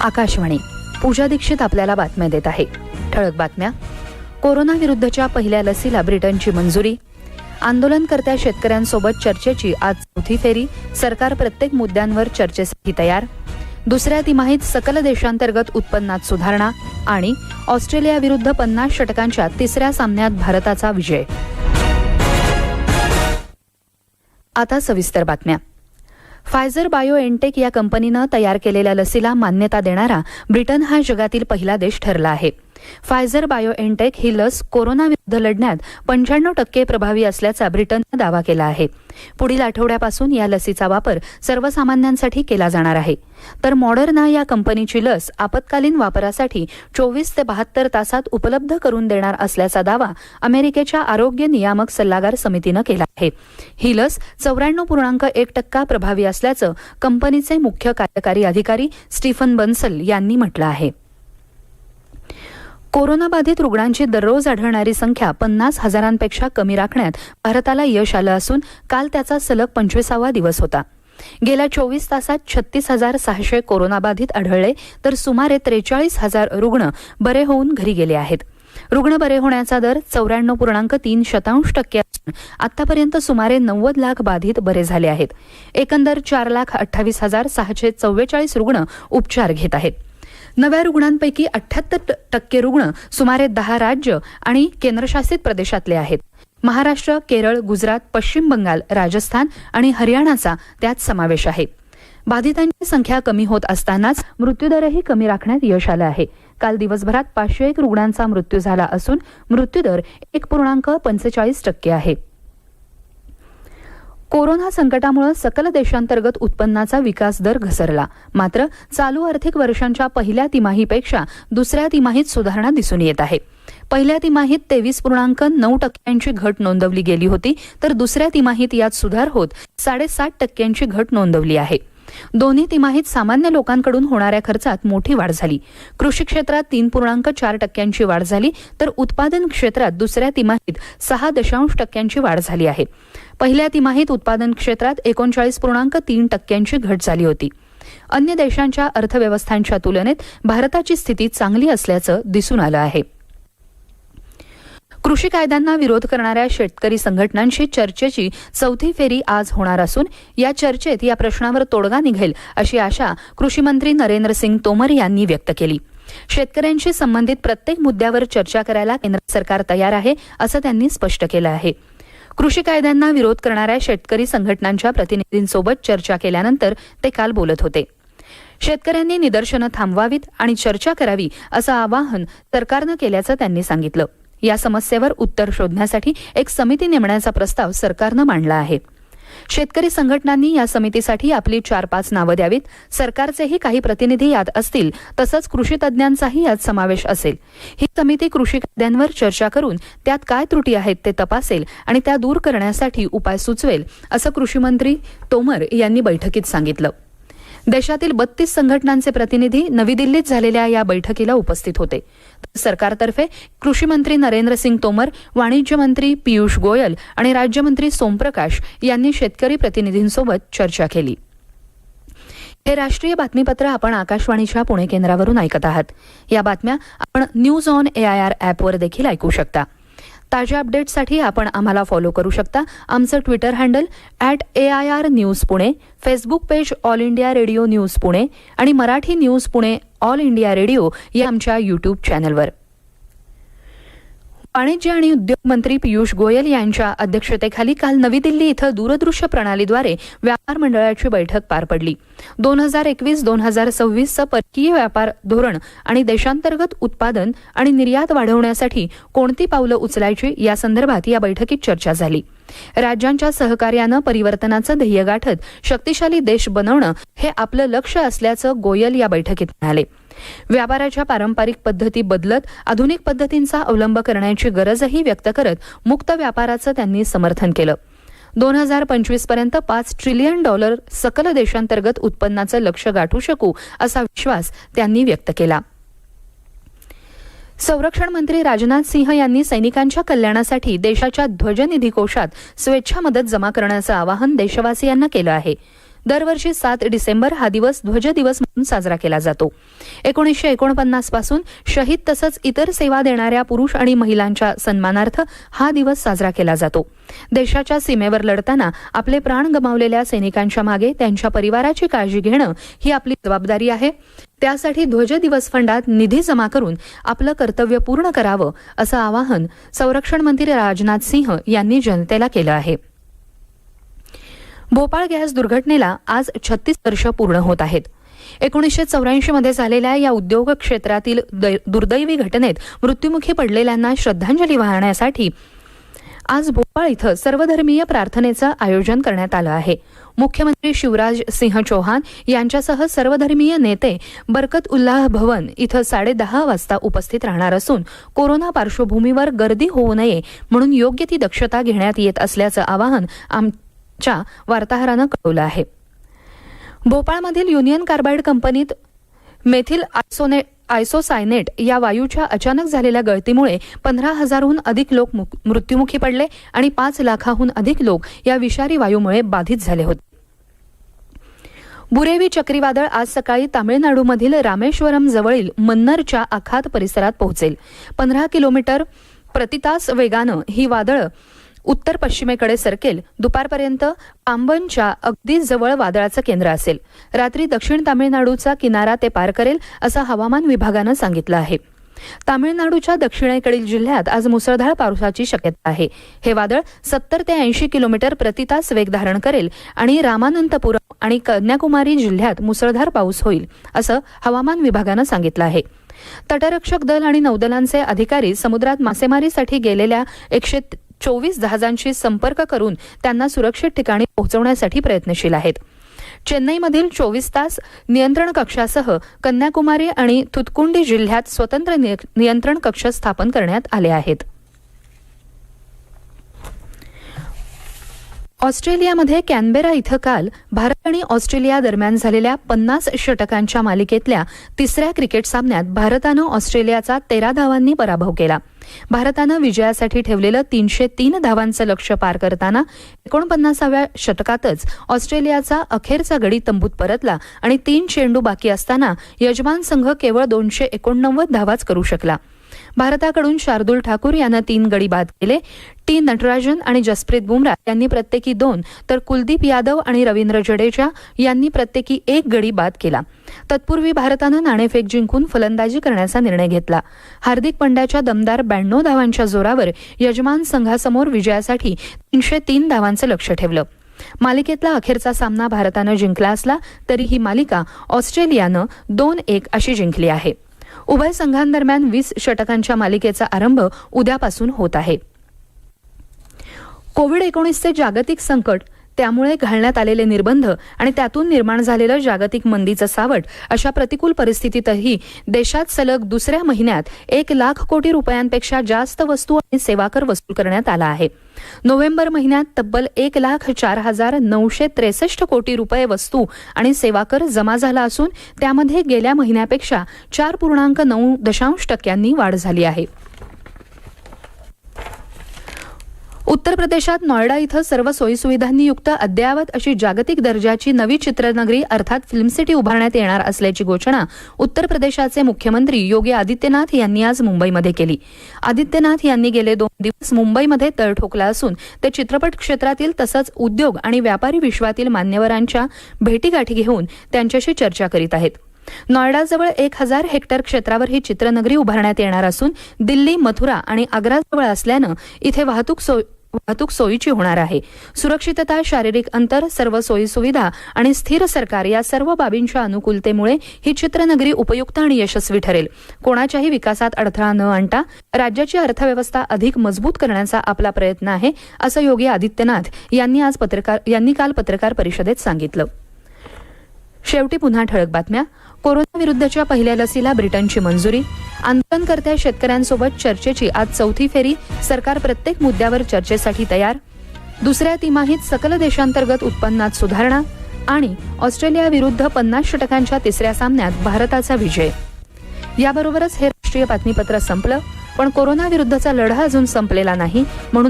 आकाशवाणी. पूजा दीक्षित आपल्याला बातम्या देत आहे. ठळक बातम्या. कोरोना विरुद्धच्या पहिल्या लसीला ब्रिटनची मंजुरी. आंदोलनकर्त्या शेतकऱ्यांसोबत चर्चेची आज चौथी फेरी. सरकार प्रत्येक मुद्द्यांवर चर्चेसाठी तयार. दुसऱ्या तिमाहीत सकल देशांतर्गत उत्पन्नात सुधारणा आणि ऑस्ट्रेलियाविरुद्ध पन्नास षटकांच्या तिसऱ्या सामन्यात भारताचा विजय. आता सविस्तर बातम्या. फायझर बायो एनटेक या कंपनीनं तयार केलेल्या लसीला मान्यता देणारा ब्रिटन हा जगातील पहिला देश ठरला आहे. फायझर बायो एनटेक ही लस कोरोना विरुद्ध लढण्यात पंच्याण्णव टक्के प्रभावी असल्याचा ब्रिटननं दावा केला आहे. पुढील आठवड्यापासून या लसीचा वापर सर्वसामान्यांसाठी केला जाणार आहे. तर मॉडर्ना या कंपनीची लस आपत्कालीन वापरासाठी चोवीस ते बहात्तर तासात उपलब्ध करून देणार असल्याचा दावा अमेरिकेच्या आरोग्य नियामक सल्लागार समितीनं केला आहे. ही लस चौऱ्याण्णव पूर्णांक एक टक्का प्रभावी असल्याचं कंपनीचे मुख्य कार्यकारी अधिकारी स्टीफन बन्सल यांनी म्हटलं आहे. कोरोनाबाधित रुग्णांची दररोज आढळणारी संख्या पन्नास हजारांपेक्षा कमी राखण्यात भारताला यश आलं असून काल त्याचा सलग पंचवीसावा दिवस होता. गेल्या चोवीस तासात छत्तीस हजार सहाशे कोरोनाबाधित आढळले तर सुमारे त्रेचाळीस हजार रुग्ण बरे होऊन घरी गेले आहेत. रुग्ण बरे होण्याचा दर चौऱ्याण्णव पूर्णांक तीन शतांश टक्के असून आतापर्यंत सुमारे नव्वद लाख बाधित बरे झाले आहेत. एकंदर चार लाख अठ्ठावीस हजार सहाशे चव्वेचाळीस रुग्ण उपचार घेत आहेत. नव्या रुग्णांपैकी अठ्याहत्तर टक्के रुग्ण सुमारे दहा राज्य आणि केंद्रशासित प्रदेशातले आहेत. महाराष्ट्र केरळ गुजरात पश्चिम बंगाल राजस्थान आणि हरियाणाचा त्यात समावेश आहे. बाधितांची संख्या कमी होत असतानाच मृत्यूदरही कमी राखण्यात यश आलं आहे. काल दिवसभरात पाचशे एक रुग्णांचा मृत्यू झाला असून मृत्यूदर एक पूर्णांक पंचेचाळीस टक्के आहे. कोरोना संकटामुळे सकल देशांतर्गत उत्पन्नाचा विकास दर घसरला. मात्र चालू आर्थिक वर्षांच्या पहिल्या तिमाहीपेक्षा दुसऱ्या तिमाहीत सुधारणा दिसून येत आहे. पहिल्या तिमाहीत तेवीस पूर्णांक नऊ टक्क्यांची घट नोंदवली गेली होती तर दुसऱ्या तिमाहीत यात सुधार होत साडेसात टक्क्यांची घट नोंदवली आहे. दोन्ही तिमाहीत सामान्य लोकांकडून होणाऱ्या खर्चात मोठी वाढ झाली. कृषी क्षेत्रात तीन पूर्णांक चार टक्क्यांची वाढ झाली तर उत्पादन क्षेत्रात दुसऱ्या तिमाहीत सहा दशांश टक्क्यांची वाढ झाली आहे. पहिल्या तिमाहीत उत्पादन क्षेत्रात एकोणचाळीस पूर्णांक तीन टक्क्यांची घट झाली होती. अन्य देशांच्या अर्थव्यवस्थांच्या तुलनेत भारताची स्थिती चांगली असल्याचं दिसून आलं आहे. कृषी कायद्यांना विरोध करणाऱ्या शेतकरी संघटनांशी चर्चेची चौथी फेरी आज होणार असून या चर्चेत या प्रश्नावर तोडगा निघेल अशी आशा कृषी मंत्री नरेंद्र सिंग तोमर यांनी व्यक्त केली. शेतकऱ्यांशी संबंधित प्रत्येक मुद्द्यावर चर्चा करायला केंद्र सरकार तयार आहे असं त्यांनी स्पष्ट केलं आहे. कृषी कायद्यांना विरोध करणाऱ्या शेतकरी संघटनांच्या प्रतिनिधींसोबत चर्चा केल्यानंतर ते काल बोलत होते. शेतकऱ्यांनी निदर्शनं थांबवावीत आणि चर्चा करावी असं आवाहन सरकारनं केल्याचं त्यांनी सांगितलं. या समस्येवर उत्तर शोधण्यासाठी एक समिती नेमण्याचा प्रस्ताव सरकारनं मांडला आहे. शेतकरी संघटनांनी या समितीसाठी आपली चार पाच नावं द्यावीत. सरकारचेही काही प्रतिनिधी यात असतील तसंच कृषी तज्ज्ञांचाही यात समावेश असेल. ही समिती कृषी कायद्यांवर चर्चा करून त्यात काय त्रुटी आहेत ते तपासेल आणि त्या दूर करण्यासाठी उपाय सुचवेल असं कृषी मंत्री तोमर यांनी बैठकीत सांगितलं. देशातील बत्तीस संघटनांचे प्रतिनिधी नवी दिल्लीत झालेल्या या बैठकीला उपस्थित होते. सरकारतर्फे कृषी मंत्री नरेंद्र सिंग तोमर वाणिज्य मंत्री पियुष गोयल आणि राज्यमंत्री सोमप्रकाश यांनी शेतकरी प्रतिनिधींसोबत चर्चा केली. हे राष्ट्रीय बातमीपत्र आपण आकाशवाणीच्या पुणे केंद्रावरून ऐकत आहात. या बातम्या आपण न्यूज ऑन एआयआर ॲपवर देखील ऐकू शकता. ताज्या अपडेट्ससाठी आपण आम्हाला फॉलो करू शकता. आमचं Twitter handle at A I R news Pune Facebook page all India radio news Pune आणि Marathi news Pune all India radio या आमच्या यूट्यूब चॅनलवर वाणिज्य आणि उद्योग मंत्री पियुष गोयल यांच्या अध्यक्षतेखाली काल नवी दिल्ली इथं दूरदृश्य प्रणालीद्वारे व्यापार मंडळाची बैठक पार पडली. दोन हजार एकवीस दोन हजार सव्वीसचं परकीय व्यापार धोरण आणि देशांतर्गत उत्पादन आणि निर्यात वाढवण्यासाठी कोणती पावलं उचलायची या संदर्भात या बैठकीत चर्चा झाली. राज्यांच्या सहकार्यानं परिवर्तनाचं ध्येय गाठत शक्तिशाली देश बनवणं हे आपलं लक्ष असल्याचं गोयल या बैठकीत म्हणाले. व्यापाराच्या पारंपरिक पद्धती बदलत आधुनिक पद्धतींचा अवलंब करण्याची गरजही व्यक्त करत मुक्त व्यापाराचं त्यांनी समर्थन केलं. दोन हजार पंचवीसपर्यंत पाच ट्रिलियन डॉलर सकल देशांतर्गत उत्पन्नाचं लक्ष गाठू शकू असा विश्वास त्यांनी व्यक्त केला. संरक्षण मंत्री राजनाथ सिंह यांनी सैनिकांच्या कल्याणासाठी देशाच्या ध्वजनिधी कोशात स्वेच्छा मदत जमा करण्याचं आवाहन देशवासियांना केलं आहे. दरवर्षी सात डिसेंबर हा दिवस ध्वज दिवस म्हणून साजरा केला जातो. एकोणीसशे एकोणपन्नासपासून शहीद तसंच इतर सेवा देणाऱ्या पुरुष आणि महिलांच्या सन्मानार्थ हा दिवस साजरा केला जातो. देशाच्या सीमेवर लढताना आपले प्राण गमावलेल्या सैनिकांच्या मागे त्यांच्या परिवाराची काळजी घेणं ही आपली जबाबदारी आहे. त्यासाठी ध्वज दिवस फंडात निधी जमा करून आपलं कर्तव्य पूर्ण करावं असं आवाहन संरक्षण मंत्री राजनाथ सिंह यांनी जनतेला केलं आहे. भोपाळ गॅस दुर्घटनेला आज छत्तीस वर्ष पूर्ण होत आहेत. एकोणीसशे चौऱ्याऐंशी मध्ये झालेल्या या उद्योग क्षेत्रातील दुर्दैवी घटनेत मृत्युमुखी पडलेल्यांना श्रद्धांजली वाहण्यासाठी आज भोपाळ इथं सर्वधर्मीय प्रार्थनेचं आयोजन करण्यात आलं आहे. मुख्यमंत्री शिवराज सिंह चौहान यांच्यासह सर्वधर्मीय नेते बरकत उल्लाह भवन इथं साडेदहा वाजता उपस्थित राहणार असून कोरोना पार्श्वभूमीवर गर्दी होऊ नये म्हणून योग्य ती दक्षता घेण्यात येत असल्याचं आवाहन आम च्या वार्ताहरानं कळवलं आहे. भोपाळमधील युनियन कार्बाईड कंपनीत मेथिल आयसोने आयसोसायनेट या वायूच्या अचानक झालेल्या गळतीमुळे पंधरा हजारहून अधिक लोक मु- मृत्युमुखी पडले आणि पाच लाखाहून अधिक लोक या विषारी वायूमुळे बाधित झाले होते. बुरेवी चक्रीवादळ आज सकाळी तामिळनाडूमधील रामेश्वरम जवळील मन्नरच्या आखात परिसरात पोहोचेल. पंधरा किलोमीटर प्रतितास वेगानं ही वादळं उत्तर पश्चिमेकडे सरकेल दुपारपर्यंत पांबनच्या अगदी जवळ वादळाचं केंद्र असेल. रात्री दक्षिण तामिळनाडूचा किनारा ते पार करेल असं हवामान विभागानं सांगितलं आहे. तामिळनाडूच्या दक्षिणेकडील जिल्ह्यात आज मुसळधार पावसाची शक्यता आहे. हे वादळ सत्तर ते ऐंशी किलोमीटर प्रतितास वेग धारण करेल आणि रामानंतपुरम आणि कन्याकुमारी जिल्ह्यात मुसळधार पाऊस होईल असं हवामान विभागानं सांगितलं आहे. तटरक्षक दल आणि नौदलांचे अधिकारी समुद्रात मासेमारीसाठी गेलेल्या एकशे चोवीस जहाजांशी संपर्क करून त्यांना सुरक्षित ठिकाणी पोहोचवण्यासाठी प्रयत्नशील आहेत. चेन्नईमधील चोवीस तास नियंत्रण कक्षासह कन्याकुमारी आणि थुतकुंडी जिल्ह्यात स्वतंत्र निय- नियंत्रण कक्ष स्थापन करण्यात आले आहेत. ऑस्ट्रेलियामध्ये कॅनबेरा इथं काल भारत आणि ऑस्ट्रेलिया दरम्यान झालेल्या पन्नास षटकांच्या मालिकेतल्या तिसऱ्या क्रिकेट सामन्यात भारतानं ऑस्ट्रेलियाचा तेरा धावांनी पराभव केला. भारतानं विजयासाठी ठेवलेलं तीनशे तीन धावांचं लक्ष पार करताना एकोणपन्नासाव्या षटकातच ऑस्ट्रेलियाचा अखेरचा गडी तंबूत परतला आणि तीन चेंडू बाकी असताना यजमान संघ केवळ दोनशे एकोणनव्वद धावाच करू शकला. भारताकडून शार्दूल ठाकूर यानं तीन गडी बाद केले. टी. नटराजन आणि जसप्रीत बुमराह यांनी प्रत्येकी दोन तर कुलदीप यादव आणि रवींद्र जडेजा यांनी प्रत्येकी एक गडी बाद केला. तत्पूर्वी भारतानं नाणेफेक जिंकून फलंदाजी करण्याचा निर्णय घेतला. हार्दिक पंड्याच्या दमदार ब्याण्णव धावांच्या जोरावर यजमान संघासमोर विजयासाठी तीनशे तीन धावांचं लक्ष ठेवलं. मालिकेतला अखेरचा सामना भारतानं जिंकला असला तरी ही मालिका ऑस्ट्रेलियानं दोन एक अशी जिंकली आहे. उभय संघांदरम्यान वीस षटकांच्या मालिकेचा आरंभ उद्यापासून होत आहे. कोविड एकोणीसचे जागतिक संकट त्यामुळे घालण्यात आलेले निर्बंध आणि त्यातून निर्माण झालेलं जागतिक मंदीचं सावट अशा प्रतिकूल परिस्थितीतही देशात सलग दुसऱ्या महिन्यात एक लाख कोटी रुपयांपेक्षा जास्त वस्तू आणि सेवा कर वसूल करण्यात आला आहे. नोव्हेंबर महिन्यात तब्बल एक लाख चार हजार नऊशे त्रेसष्ट कोटी रुपये वस्तू आणि सेवा कर जमा झाला असून त्यामध्ये गेल्या महिन्यापेक्षा चार पूर्णांक नऊ दशांश टक्क्यांनी वाढ झाली आहे. उत्तर प्रदेशात नॉयडा इथं सर्व सोयीसुविधांनी युक्त अद्ययावत अशी जागतिक दर्जाची नवी चित्रनगरी अर्थात फिल्म सिटी उभारण्यात येणार असल्याची घोषणा उत्तर प्रदेशाचे मुख्यमंत्री योगी आदित्यनाथ यांनी आज मुंबईमध्ये केली. आदित्यनाथ यांनी गेले दोन दिवस मुंबईमध्ये तळ ठोकला असून ते चित्रपट क्षेत्रातील तसंच उद्योग आणि व्यापारी विश्वातील मान्यवरांच्या भेटीगाठी घेऊन त्यांच्याशी चर्चा करीत आहेत. नॉयडाजवळ एक हजार हेक्टर क्षेत्रावर ही चित्रनगरी उभारण्यात येणार असून दिल्ली मथुरा आणि आग्राजवळ असल्यानं इथे वाहतूक सोय वाहतूक सोयीची होणार आहे. सुरक्षितता शारीरिक अंतर सर्व सोयी सुविधा आणि स्थिर सरकार या सर्व बाबींच्या अनुकूलतेमुळे ही चित्रनगरी उपयुक्त आणि यशस्वी ठरेल. कोणाच्याही विकासात अडथळा न आणता राज्याची अर्थव्यवस्था अधिक मजबूत करण्याचा आपला प्रयत्न आहे असं योगी आदित्यनाथ यांनी आज पत्रकार यांनी काल पत्रकार परिषदेत सांगितलं. शेवटी पुन्हा ठळक बातम्या. कोरोना विरुद्धच्या पहिल्या लसीला ब्रिटनची मंजुरी. आंदोलनकर्त्या शेतकऱ्यांसोबत चर्चेची आज चौथी फेरी. सरकार प्रत्येक मुद्द्यावर चर्चेसाठी तयार. दुसऱ्या तिमाहीत सकल देशांतर्गत उत्पन्नात सुधारणा आणि ऑस्ट्रेलियाविरुद्ध पन्नास षटकांच्या तिसऱ्या सामन्यात भारताचा विजय. याबरोबरच हे राष्ट्रीय बातमीपत्र संपलं पण कोरोनाविरुद्धचा लढा अजून संपलेला नाही म्हणून